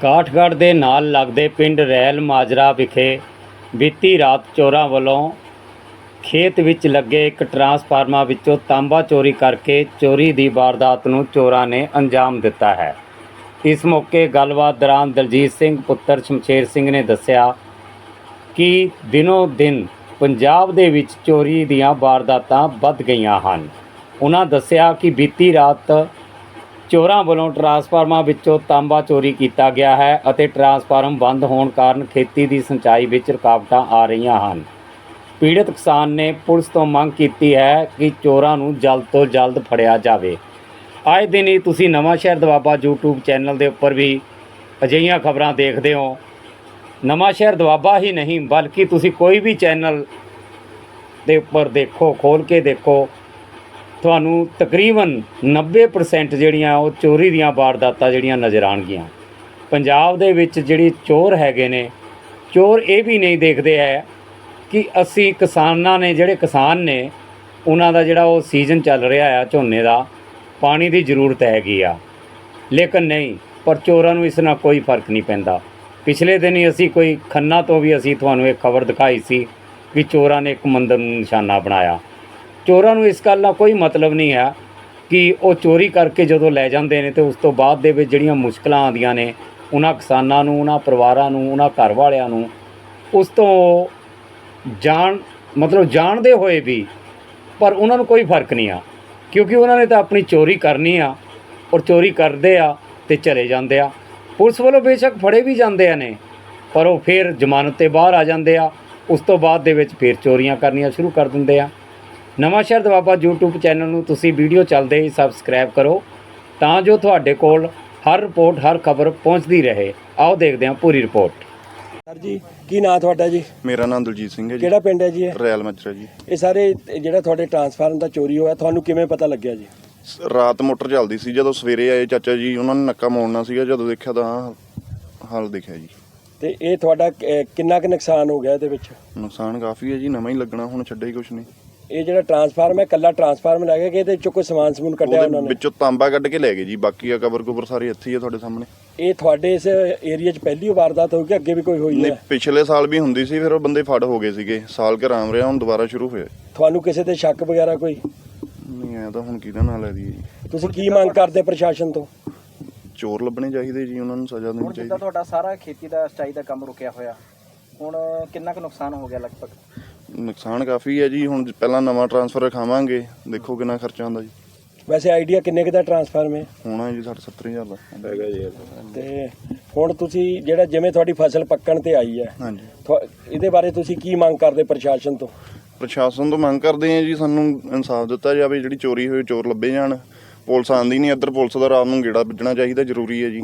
ਕਾਠਗੜ੍ਹ ਦੇ ਨਾਲ ਲੱਗਦੇ ਪਿੰਡ ਰੈਲ ਮਾਜਰਾ ਵਿਖੇ ਬੀਤੀ ਰਾਤ ਚੋਰਾਂ ਵੱਲੋਂ ਖੇਤ ਵਿੱਚ ਲੱਗੇ ਇੱਕ ਟਰਾਂਸਫਾਰਮਰ ਵਿੱਚੋਂ ਤਾਂਬਾ ਚੋਰੀ ਕਰਕੇ ਚੋਰੀ ਦੀ ਵਾਰਦਾਤ ਨੂੰ ਚੋਰਾਂ ਨੇ ਅੰਜਾਮ ਦਿੱਤਾ ਹੈ। ਇਸ ਮੌਕੇ ਗੱਲਬਾਤ ਦੌਰਾਨ ਦਲਜੀਤ ਸਿੰਘ, ਪੁੱਤਰ ਸ਼ਮਸ਼ੇਰ ਸਿੰਘ ਨੇ ਦੱਸਿਆ ਕਿ ਦਿਨੋ ਦਿਨ ਪੰਜਾਬ ਦੇ ਵਿੱਚ ਚੋਰੀ ਦੀਆਂ ਵਾਰਦਾਤਾਂ ਵੱਧ ਗਈਆਂ ਹਨ। ਉਹਨਾਂ ਦੱਸਿਆ ਕਿ ਬੀਤੀ ਰਾਤ ਚੋਰਾਂ ਵੱਲੋਂ ਟਰਾਂਸਫਾਰਮਰ ਵਿੱਚੋਂ ਤਾਂਬਾ ਚੋਰੀ ਕੀਤਾ ਗਿਆ ਹੈ ਅਤੇ ਟਰਾਂਸਫਾਰਮ ਬੰਦ ਹੋਣ ਕਾਰਨ ਖੇਤੀ ਦੀ ਸਿੰਚਾਈ ਵਿੱਚ ਰੁਕਾਵਟਾਂ ਆ ਰਹੀਆਂ ਹਨ। ਪੀੜਤ ਕਿਸਾਨ ਨੇ ਪੁਲਿਸ ਤੋਂ ਮੰਗ ਕੀਤੀ ਹੈ ਕਿ ਚੋਰਾਂ ਨੂੰ ਜਲਦ ਤੋਂ ਜਲਦ ਫੜਿਆ ਜਾਵੇ। ਆਏ ਦਿਨ ਹੀ ਤੁਸੀਂ ਨਵਾਂ ਸ਼ਹਿਰ ਦਵਾਬਾ YouTube ਚੈਨਲ ਦੇ ਉੱਪਰ ਵੀ ਅਜਿਹੀਆਂ ਖਬਰਾਂ ਦੇਖਦੇ ਹੋ। ਨਵਾਂ ਸ਼ਹਿਰ ਦਵਾਬਾ ਹੀ ਨਹੀਂ, ਬਲਕਿ ਤੁਸੀਂ ਕੋਈ ਵੀ ਚੈਨਲ ਦੇ ਉੱਪਰ ਦੇਖੋ ਖੋਲ ਕੇ ਦੇਖੋ। ਤੁਹਾਨੂੰ ਤਕਰੀਬਨ 90% ਜਿਹੜੀਆਂ ਉਹ ਚੋਰੀ ਦੀਆਂ ਵਾਰਦਾਤਾਂ ਜਿਹੜੀਆਂ ਨਜ਼ਰ ਆਣਗੀਆਂ ਪੰਜਾਬ ਦੇ ਵਿੱਚ ਜਿਹੜੀ ਚੋਰ ਹੈਗੇ ਨੇ, ਚੋਰ ਇਹ ਵੀ ਨਹੀਂ ਦੇਖਦੇ ਹੈ ਕਿ ਅਸੀਂ ਕਿਸਾਨਾਂ ਨੇ, ਜਿਹੜੇ ਕਿਸਾਨ ਨੇ, ਉਹਨਾਂ ਦਾ ਜਿਹੜਾ ਉਹ ਸੀਜ਼ਨ ਚੱਲ ਰਿਹਾ ਆ ਝੋਨੇ ਦਾ, ਪਾਣੀ ਦੀ ਜ਼ਰੂਰਤ ਹੈਗੀ ਆ। ਲੇਕਿਨ ਨਹੀਂ, ਪਰ ਚੋਰਾਂ ਨੂੰ ਇਸ ਨਾਲ ਕੋਈ ਫ਼ਰਕ ਨਹੀਂ ਪੈਂਦਾ। ਪਿਛਲੇ ਦਿਨ ਹੀ ਅਸੀਂ ਕੋਈ ਖੰਨਾ ਤੋਂ ਵੀ ਅਸੀਂ ਤੁਹਾਨੂੰ ਇੱਕ ਖਬਰ ਦਿਖਾਈ ਸੀ ਕਿ ਚੋਰਾਂ ਨੇ ਇੱਕ ਮੰਦਰ ਨੂੰ ਨਿਸ਼ਾਨਾ ਬਣਾਇਆ। ਚੋਰਾਂ ਨੂੰ ਇਸ ਗੱਲ ਦਾ ਕੋਈ ਮਤਲਬ ਨਹੀਂ ਆ ਕਿ ਉਹ ਚੋਰੀ ਕਰਕੇ ਜਦੋਂ ਲੈ ਜਾਂਦੇ ਨੇ ਤੇ ਉਸ ਤੋਂ ਬਾਅਦ ਦੇ ਵਿੱਚ ਜਿਹੜੀਆਂ ਮੁਸ਼ਕਲਾਂ ਆਉਂਦੀਆਂ ਨੇ, ਉਹਨਾਂ ਕਿਸਾਨਾਂ ਨੂੰ, ਉਹਨਾਂ ਪਰਿਵਾਰਾਂ ਨੂੰ, ਉਹਨਾਂ ਘਰ ਵਾਲਿਆਂ ਨੂੰ, ਉਸ ਤੋਂ ਜਾਣ, ਮਤਲਬ ਜਾਣਦੇ ਹੋਏ ਵੀ ਪਰ ਉਹਨਾਂ ਨੂੰ ਕੋਈ ਫ਼ਰਕ ਨਹੀਂ ਆ। ਕਿਉਂਕਿ ਉਹਨਾਂ ਨੇ ਤਾਂ ਆਪਣੀ ਚੋਰੀ ਕਰਨੀ ਆ ਔਰ ਚੋਰੀ ਕਰਦੇ ਆ ਤੇ ਚਲੇ ਜਾਂਦੇ ਆ। ਪੁਲਿਸ ਵੱਲੋਂ ਬੇਸ਼ੱਕ ਫੜੇ ਵੀ ਜਾਂਦੇ ਆ ਨੇ, ਪਰ ਉਹ ਫਿਰ ਜ਼ਮਾਨਤ ਤੇ ਬਾਹਰ ਆ ਜਾਂਦੇ ਆ। ਉਸ ਤੋਂ ਬਾਅਦ ਦੇ ਵਿੱਚ ਫਿਰ ਚੋਰੀਆਂ ਕਰਨੀਆਂ ਸ਼ੁਰੂ ਕਰ ਦਿੰਦੇ ਆ। ਨਵਾਂ ਸ਼ਹਿਰ ਦਵਾਬਾ YouTube ਚੈਨਲ ਨੂੰ ਤੁਸੀਂ ਵੀਡੀਓ ਚੱਲਦੇ ਹੀ ਸਬਸਕ੍ਰਾਈਬ ਕਰੋ ਤਾਂ ਜੋ ਤੁਹਾਡੇ ਕੋਲ ਹਰ ਰਿਪੋਰਟ ਹਰ ਖਬਰ ਪਹੁੰਚਦੀ ਰਹੇ। ਆਓ ਦੇਖਦੇ ਹਾਂ ਪੂਰੀ ਰਿਪੋਰਟ। ਸਰ ਜੀ ਕੀ ਨਾਂ ਤੁਹਾਡਾ ਜੀ? ਮੇਰਾ ਨਾਮ ਦਲਜੀਤ ਸਿੰਘ ਹੈ ਜੀ। ਕਿਹੜਾ ਪਿੰਡ ਹੈ ਜੀ ਇਹ? ਰੈਲ ਮਚਰਾ ਜੀ। ਇਹ ਸਾਰੇ ਜਿਹੜਾ ਤੁਹਾਡੇ ਟਰਾਂਸਫਾਰਮ ਦਾ ਚੋਰੀ ਹੋਇਆ ਤੁਹਾਨੂੰ ਕਿਵੇਂ ਪਤਾ ਲੱਗਿਆ ਜੀ? ਸ- ਰਾਤ ਮੋਟਰ ਚੱਲਦੀ ਸੀ ਜਦੋਂ ਸਵੇਰੇ ਆਏ ਚਾਚਾ ਜੀ ਉਹਨਾਂ ਨੇ ਨੱਕਾ ਮੋੜਨਾ ਸੀਗਾ ਜਦੋਂ ਦੇਖਿਆ ਤਾਂ ਹਾਲ ਦੇਖਿਆ ਜੀ। ਤੇ ਇਹ ਤੁਹਾਡਾ ਕਿੰਨਾ ਕੁ ਨੁਕਸਾਨ ਹੋ ਗਿਆ ਇਹਦੇ ਵਿੱਚ? ਨੁਕਸਾਨ ਕਾਫੀ ਹੈ ਜੀ ਨਵਾਂ ਹੀ ਲੱਗਣਾ ਹੁਣ ਛੱਡਿਆ ਹੀ ਕੁਛ ਨਹੀਂ। ਇਹ ਜਿਹੜਾ ਟਰਾਂਸਫਾਰਮ ਹੈ ਕੱਲਾ ਟਰਾਂਸਫਾਰਮ ਲੈ ਗਏ ਕਿ ਇਹਦੇ ਚੋਂ ਕੋਈ ਸਮਾਨ ਸਮੂਨ ਕੱਢਿਆ ਉਹਨਾਂ ਉਹਦੇ ਨੇ? ਵਿੱਚੋਂ ਤਾਂਬਾ ਕੱਢ ਕੇ ਲੈ ਗਏ ਜੀ ਬਾਕੀ ਆ ਕਬਰ ਕੁਬਰ ਸਾਰੇ ਇੱਥੇ ਹੀ ਆ ਤੁਹਾਡੇ ਸਾਹਮਣੇ। ਇਹ ਤੁਹਾਡੇ ਇਸ ਏਰੀਆ 'ਚ ਪਹਿਲੀ ਵਾਰਦਾਤ ਕਿ ਅੱਗੇ ਵੀ ਕੋਈ ਹੋਈ ਨਹੀਂ ਹੈ ਪਿਛਲੇ ਸਾਲ ਵੀ ਹੁੰਦੀ ਸੀ ਫਿਰ ਉਹ ਬੰਦੇ ਫੜ ਹੋ ਗਏ ਸੀਗੇ। ਸਾਲ ਕੁ ਆਰਾਮ ਰਿਹਾ ਹੁਣ ਦੁਬਾਰਾ ਸ਼ੁਰੂ ਹੋਇਆ। ਤੁਹਾਨੂੰ ਕਿਸੇ ਤੇ ਸ਼ੱਕ ਵਗੈਰਾ ਕੋਈ? ਨਹੀਂ ਆਇਆ ਤਾਂ ਹੁਣ ਕਿਹਦਾ ਨਾਂ ਲੈ ਦਈਏ ਜੀ? ਤੁਸੀਂ ਕੀ ਮੰਗ ਕਰਦੇ ਪ੍ਰਸ਼ਾਸਨ ਤੋਂ? ਚੋਰ ਲੱਭਣੇ ਚਾਹੀਦੇ ਜੀ ਉਹਨਾਂ ਨੂੰ ਸਜ਼ਾ ਦੇਣੀ ਹੁਣ ਚਾਹੀਦੀ। ਜਿੱਦਾਂ ਤੁਹਾਡਾ ਸਾਰਾ ਖੇਤੀ ਦਾ ਸਟਾਈ ਦਾ ਕੰਮ ਰੁਕਿਆ ਹੋਇਆ ਹੁਣ ਕਿੰਨਾ ਕੁ ਨੁਕਸਾਨ ਹੋ ਗਿਆ ਲਗਭਗ? ਨੁਕਸਾਨ ਕਾਫੀ ਹੈ ਜੀ ਹੁਣ ਪਹਿਲਾਂ ਨਵਾਂ ਟਰਾਂਸਫਰ ਰਖਾਵਾਂਗੇ ਦੇਖੋ ਕਿੰਨਾ ਖਰਚਾ ਆਉਂਦਾ ਜੀ। ਵੈਸੇ ਆਈਡੀਆ ਕਿੰਨੇ ਕੁ ਦਾ ਟਰਾਂਸਫਾਰਮ ਹੈ? ਹੋਣਾ ਜੀ 60 70000 ਦਾ। ਹੈਗਾ ਜੀ ਤੇ ਹੁਣ ਤੁਸੀਂ ਜਿਹੜਾ ਜਿਵੇਂ ਤੁਹਾਡੀ ਫਸਲ ਪੱਕਣ ਤੇ ਆਈ ਹੈ ਹਾਂਜੀ। ਤੁਹਾ- ਇਹਦੇ ਬਾਰੇ ਤੁਸੀਂ ਕੀ ਮੰਗ ਕਰਦੇ ਪ੍ਰਸ਼ਾਸਨ ਤੋਂ? ਪ੍ਰਸ਼ਾਸਨ ਤੋਂ ਮੰਗ ਕਰਦੇ ਆ ਜੀ ਸਾਨੂੰ ਇਨਸਾਫ ਦਿੱਤਾ ਜਾਵੇ ਜਿਹੜੀ ਚੋਰੀ ਹੋਈ ਚੋਰ ਲੱਭੇ ਜਾਣ। ਪੁਲਿਸ ਆਂਦੀ ਨਹੀਂ ਇੱਧਰ ਪੁਲਿਸ ਦਾ ਰਾਤ ਨੂੰ ਗੇੜਾ ਵੱਜਣਾ ਚਾਹੀਦਾ ਜ਼ਰੂਰੀ ਹੈ ਜੀ।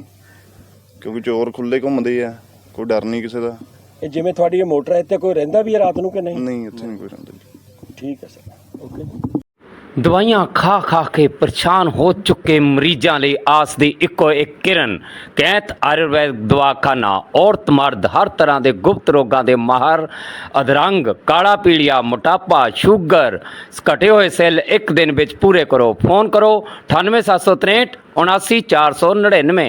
ਕਿਉਂਕਿ ਚੋਰ ਖੁੱਲੇ ਘੁੰਮਦੇ ਆ ਕੋਈ ਡਰ ਨਹੀਂ ਕਿਸੇ ਦਾ। ਇਹ ਜਿਵੇਂ ਤੁਹਾਡੀ ਇਹ ਮੋਟਰ ਹੈ ਇੱਥੇ ਕੋਈ ਰਹਿੰਦਾ ਵੀ ਹੈ ਰਾਤ ਨੂੰ ਕਿ ਨਹੀਂ? ਨਹੀਂ ਇੱਥੇ ਨਹੀਂ ਕੋਈ ਰਹਿੰਦਾ ਜੀ। ਠੀਕ ਹੈ ਸਰ। ਓਕੇ ਦਵਾਈਆਂ ਖਾ ਖਾ ਕੇ ਪਰੇਸ਼ਾਨ ਹੋ ਚੁੱਕੇ ਮਰੀਜ਼ਾਂ ਲਈ ਆਸ ਦੀ ਇੱਕੋ ਇੱਕ ਕਿਰਨ ਕੈਂਤ ਆਯੁਰਵੈਦ ਦਵਾਖਾਨਾ। ਔਰਤ ਮਰਦ ਹਰ ਤਰ੍ਹਾਂ ਦੇ ਗੁਪਤ ਰੋਗਾਂ ਦੇ ਮਾਹਰ ਅਧਰੰਗ ਕਾਲਾ ਪੀਲੀਆ ਮੋਟਾਪਾ ਸ਼ੂਗਰ ਘਟੇ ਹੋਏ ਸੈੱਲ ਇੱਕ ਦਿਨ ਵਿੱਚ ਪੂਰੇ ਕਰੋ। ਫੋਨ ਕਰੋ 98763 79499